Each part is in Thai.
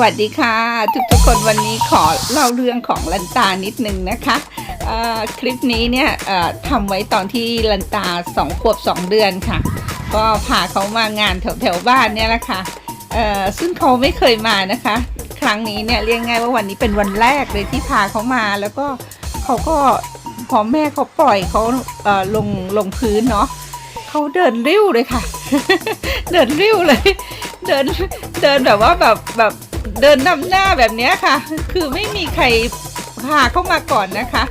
วัสดีค่ะ ทุกๆคนวันนี้ขอเล่าเรื่องของลันตานิดนึงนะคะคลิปนี้เนี่ยทำไว้ตอนที่ลันตาสองขวบสองเดือนค่ะ ก็พาเขามางานแถวๆบ้านเนี่ยแหละค่ะเอ่อซึ่งเขาไม่เคยมานะคะ ครั้งนี้เนี่ยเรียกง่ายว่าวันนี้เป็นวันแรกเลยที่พาเขามาแล้วก็เขาก็พอแม่เขาปล่อยเขาเลงลงพื้นเนาะเขาเดินริ้วเลยค่ะ เดินริ้วเลย เดินเดินแบบว่าแบบแบบ เดินนำหน้าแบบนี้ค่ะ คือไม่มีใครพาเข้ามาก่อนนะคะ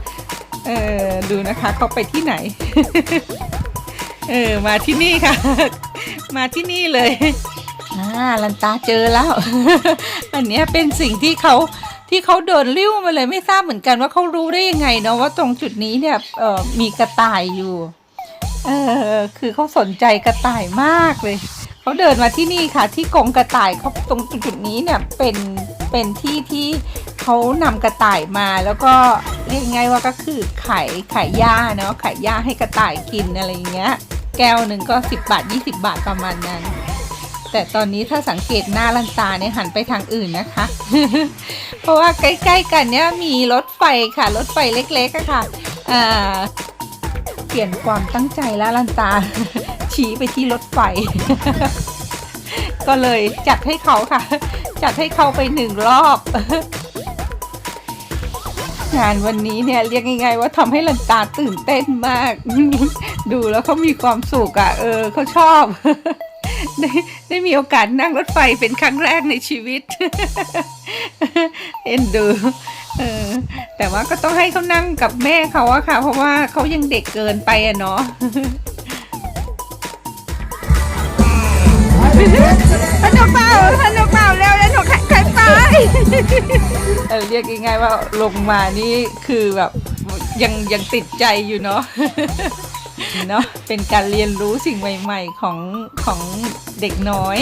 เออดูนะคะเขาไปที่ไหน เออมาที่นี่ค่ะ มาที่นี่เลยอ่าลันตาเจอแล้ว อันนี้เป็นสิ่งที่เขาที่เขาเดินริ้วมาเลยไม่ทราบเหมือนกันว่าเขารู้ได้ยังไงเนาะว่าตรงจุดนี้เนี่ยเออมีกระต่ายอยู่ เออคือเขาสนใจกระต่ายมากเลย เขาเดินมาที่นี่ค่ะ ที่กรงกระต่ายเขาตรงจุดนี้เนี่ยเป็นเป็นที่ที่เขานำกระต่ายมาแล้วก็เรียกง่ายว่าก็คือขายขายหญ้าเนาะขายหญ้าให้กระต่ายกินอะไรอย่างเงี้ย แก้วหนึ่งก็ 10 บาท 20 บาทประมาณนั้น แต่ตอนนี้ถ้าสังเกตหน้าลันตาเนี่ยหันไปทางอื่นนะคะ เพราะว่าใกล้ๆกันเนี่ยมีรถไฟค่ะ รถไฟเล็กๆค่ะเปลี่ยนความตั้งใจแล้วลันตา ชี้ไปที่รถไฟ ก็เลยจัดให้เขาค่ะ จัดให้เขาไปหนึ่งรอบ งานวันนี้เนี่ยเรียกง่ายๆว่าทำให้ลันตาตื่นเต้นมาก ดูแล้วเขามีความสุขอะ่ะ เออเขาชอบ ได้ได้มีโอกาสนั่งรถไฟเป็นครั้งแรกในชีวิต เอ็นดูเออแต่ว่าก็ต้องให้เขานั่งกับแม่เขาอะค่ะ เพราะว่าเขายังเด็กเกินไปอะเนาะ สนุกเปล่าสนุกเปล่าเร็วแล้วหนูใครใครไปเออเรียกง่ายๆว่าลงมานี่คือแบบยังยังติดใจอยู่เนาะเนาะเป็นการเรียนรู้สิ่งใหม่ ๆของของเด็กน้อย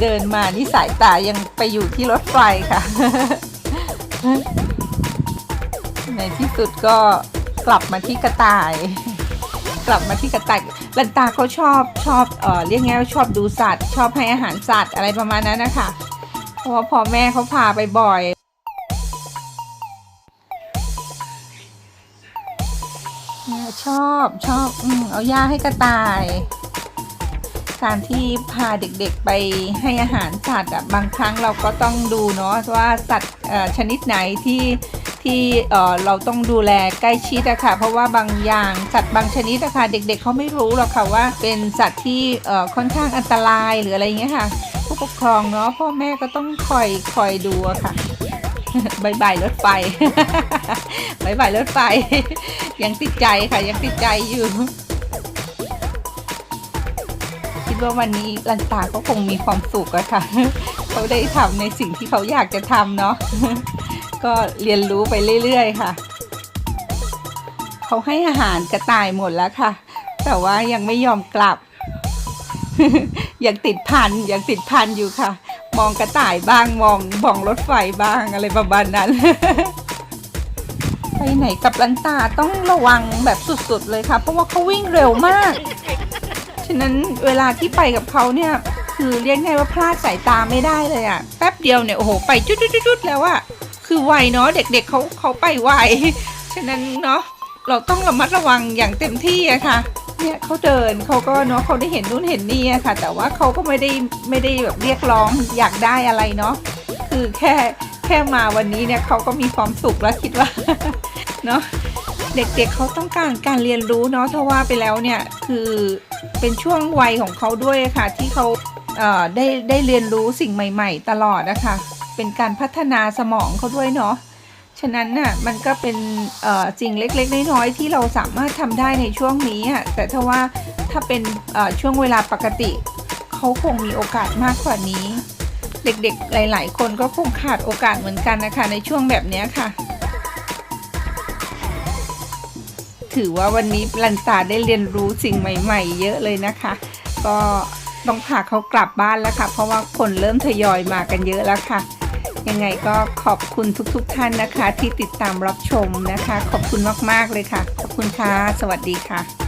เดินมานี่สายตายังไปอยู่ที่รถไฟค่ะ ในที่สุดก็กลับมาที่กระต่าย กลับมาที่กระต่ายลันตาเขาชอบชอบเอ่อเรียกง่ายว่าชอบดูสัตว์ ชอบให้อาหารสัตว์อะไรประมาณนั้นนะคะเพราะว่าพอแม่เขาพาไปบ่อยเนี่ยชอบชอบ อืมเอาหญ้าให้กระต่าย การที่พาเด็กๆไปให้อาหารสัตว์อะบางครั้งเราก็ต้องดูเนาะว่าสัตว์อ่อชนิดไหนที่ที่เราต้องดูแลใกล้ชิดอะค่ะเพราะว่าบางอย่างสัตว์บางชนิดอะค่ะเด็กๆเขาไม่รู้หรอกค่ะว่าเป็นสัตว์ที่เอ่อค่อนข้างอันตรายหรืออะไรเงี้ยค่ะ ผู้ปกครองเนาะพ่อแม่ก็ต้องคอยคอยดูอะค่ะบายบายรถไฟบายบายรถไฟ ยังติดใจค่ะยังติดใจอยู่ ว่าวันนี้ลันตาก็คงมีความสุขอะค่ะ เขาได้ทำในสิ่งที่เขาอยากจะทำเนาะ ก็เรียนรู้ไปเรื่อยๆค่ะ เขาให้อาหารกระต่ายหมดแล้วค่ะ แต่ว่ายังไม่ยอมกลับ ยังติดพันยังติดพันอยู่ค่ะ มองกระต่ายบ้างมองมองรถไฟบ้างอะไรประมาณนั้นไปไหนกับลันตาต้องระวังแบบสุดๆเลยค่ะ เพราะว่าเขาวิ่งเร็วมาก ฉะนั้นเวลาที่ไปกับเขาเนี่ย คือเรียกง่ายว่าพลาดสายตาไม่ได้เลยอะแป๊บเดียวเนี่ยโอ้โหไปจุดๆๆแล้วอะคือไวเนาะเด็กๆเขาเขาไปไวฉะนั้นเนาะเราต้องระมัดระวังอย่างเต็มที่อะค่ะ เนี่ยเขาเดินเขาก็เนาะเขาได้เห็นนู่นเห็นนี่อะค่ะ แต่ว่าเขาก็ไม่ได้ไม่ได้แบบเรียกร้องอยากได้อะไรเนาะคือแค่แค่มาวันนี้เนี่ยเขาก็มีความสุขแล้วคิดว่าเนาะ เด็กๆเเขาต้องการการเรียนรู้เนาะถ้าว่าไปแล้วเนี่ยคือเป็นช่วงวัยของเขาด้วยค่ะ ที่เขาเได้ได้เรียนรู้สิ่งใหม่ ๆ ตลอดนะคะเป็นการพัฒนาสมองเขาด้วยเนาะฉะนั้นน่ะมันก็เป็นสิ่งเล็กๆน้อยๆที่เราสามารถทำได้ในช่วงนี้อะแต่ถ้าว่าถ้าเป็นช่วงเวลาปกติเขาคงมีโอกาสมากกว่านี้ เด็กๆหลาย ๆ คนก็คงขาดโอกาสเหมือนกันนะคะในช่วงแบบนี้ค่ะ ถือว่าวันนี้ลันตาได้เรียนรู้สิ่งใหม่ ๆ เยอะเลยนะคะ ก็ต้องพาเขากลับบ้านแล้วค่ะ เพราะว่าคนเริ่มทยอยมากันเยอะแล้วค่ะ ยังไงก็ขอบคุณทุกๆทท่านนะคะ ที่ติดตามรับชมนะคะ ขอบคุณมากๆเลยค่ะ ขอบคุณค่ะ สวัสดีค่ะ